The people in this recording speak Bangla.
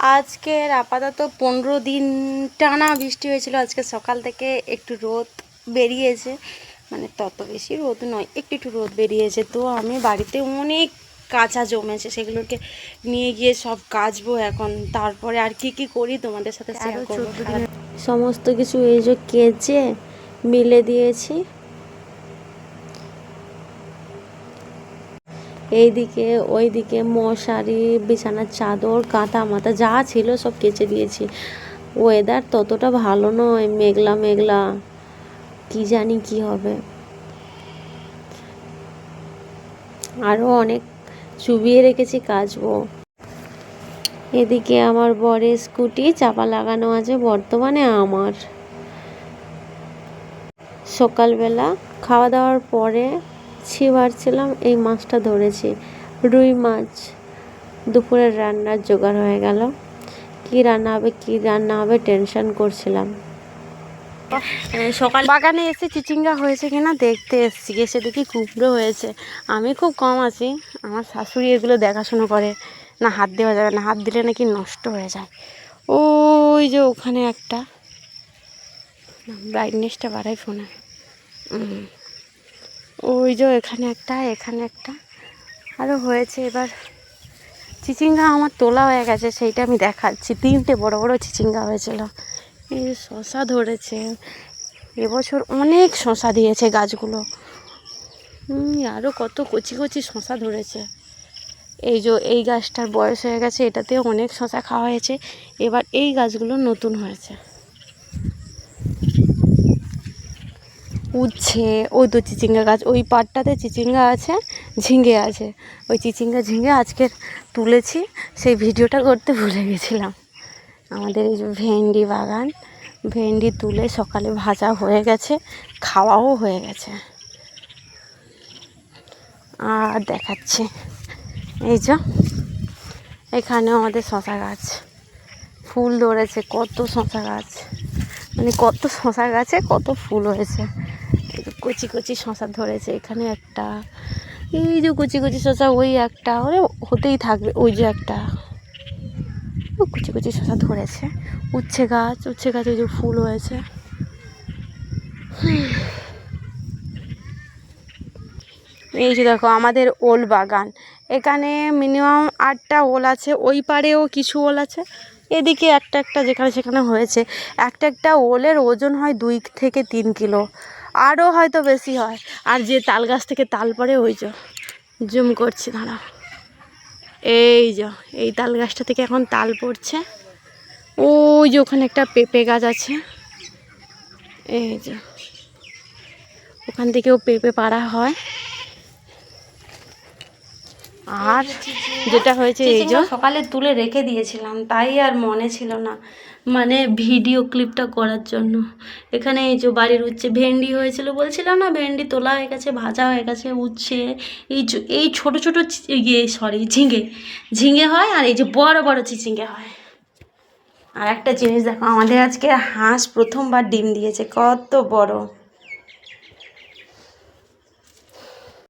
আজকের আপাতত পনেরো দিন টানা বৃষ্টি হয়েছিল। আজকে সকাল থেকে একটু রোদ বেরিয়েছে। মানে তত বেশি রোদ নয় একটু একটু রোদ বেরিয়েছে। তো আমি বাড়িতে অনেক কাঁচা জমেছে সেগুলোকে নিয়ে গিয়ে সব কাচবো এখন। তারপরে আর কি কি করি তোমাদের সাথে শেয়ার করব? সমস্ত কিছু এই যে কেচে মিলে দিয়েছি। এইদিকে, ওইদিকে মশারি, বিছানার চাদর, কাঁথা, মাথা যা ছিল সব কেচে দিয়েছি। ওয়েদার ততটা ভালো নয়, মেঘলা মেঘলা। কি জানি কি হবে। আরও অনেক চুবিয়ে রেখেছি কাচবো। এদিকে আমার বরের স্কুটি, চাপা লাগানো আছে বর্তমানে আমার। সকালবেলা খাওয়া দাওয়ার পরে ছিবারছিলাম এই মাছটা ধরেছি। রুই মাছ। দুপুরের রান্নার জোগাড় হয়ে গেল। কি রান্না হবে কি রান্না হবে টেনশন করছিলাম। সকাল বাগানে এসে চিচিঙ্গা হয়েছে কিনা দেখতে এসেছি এসে দেখি কুমড়ো হয়েছে। আমি খুব কম আছি আমার শাশুড়ি এগুলো দেখাশুনো করে। না হাত দেওয়া যাবে না হাত দিলে নাকি নষ্ট হয়ে যায়। ওই যে ওখানে একটা। ব্রাইটনেসটা বাড়াই ফোনে। উম, ওই যে এখানে একটা এখানে একটা। আরও হয়েছে এবার। চিচিঙ্গা আমার তোলা হয়ে গেছে, সেইটা আমি দেখাচ্ছি। তিনটে বড় বড় চিচিঙ্গা হয়েছিল। এই শশা ধরেছে। এবছর অনেক শশা দিয়েছে গাছগুলো। আরও কত কচি কচি শশা ধরেছে। এই যে এই গাছটার বয়স হয়ে গেছে এটাতে অনেক শশা খাওয়া হয়েছে। এবার এই গাছগুলো নতুন হয়েছে। উচ্ছে ওই তো চিচিঙ্গা গাছ, ওই পাটটাতে চিচিঙ্গা আছে, ঝিঙে আছে। ওই চিচিঙ্গা ঝিঙে আজকের তুলেছি, সেই ভিডিওটা করতে ভুলে গেছিলাম। আমাদের এই যে ভেন্ডি বাগান, ভেন্ডি তুলে সকালে ভাজা হয়ে গেছে, খাওয়াও হয়ে গেছে। আর দেখাচ্ছি। এই যে, এখানেও আমাদের শশা গাছ। ফুল ধরেছে, কত শশা গাছ। মানে কত শশা গাছে, কত ফুল হয়েছে। যে কচি কচি শশা ধরেছে এখানে একটা। এই যে কচি কচি শশা, ওই একটা ওরে হতেই থাকবে, ওই যে একটা। কুচি কুচি শশা ধরেছে। উচ্ছে গাছ, উচ্ছে গাছে যে ফুল হয়েছে। এই যে দেখো, আমাদের ওল বাগান। এখানে মিনিমাম আটটা ওল আছে, ওই পারেও কিছু ওল আছে। এদিকে একটা একটা যেখানে সেখানে হয়েছে। একটা একটা ওলের ওজন হয় দুই থেকে তিন কিলো। আরও হয়তো বেশি হয়। আর যে তাল গাছ থেকে তাল পরে ওই জুম করছি দাঁড়া এই যে, এই তাল গাছটা থেকে এখন তাল পড়ছে। ওই যে ওখানে একটা পেঁপে গাছ আছে। এই যে, ওখান থেকেও পেঁপে পাড়া হয়। আর যেটা হয়েছে এই যে সকালে তুলে রেখে দিয়েছিলাম তাই আর মনে ছিল না। মানে ভিডিও ক্লিপটা করার জন্য। এখানে এই যে বাড়ির উচ্ছে ভেন্ডি হয়েছিল বলছিলাম না ভেন্ডি তোলা হয়ে গেছে ভাজা হয়ে গেছে উচ্ছে এই যে- এই ছোট ছোট ইয়ে সরি ঝিঙে। ঝিঙে হয় আর এই যে বড় বড় চিচিঙ্গে হয়। আর একটা জিনিস দেখো আমাদের আজকে হাঁস প্রথমবার ডিম দিয়েছে কত বড়।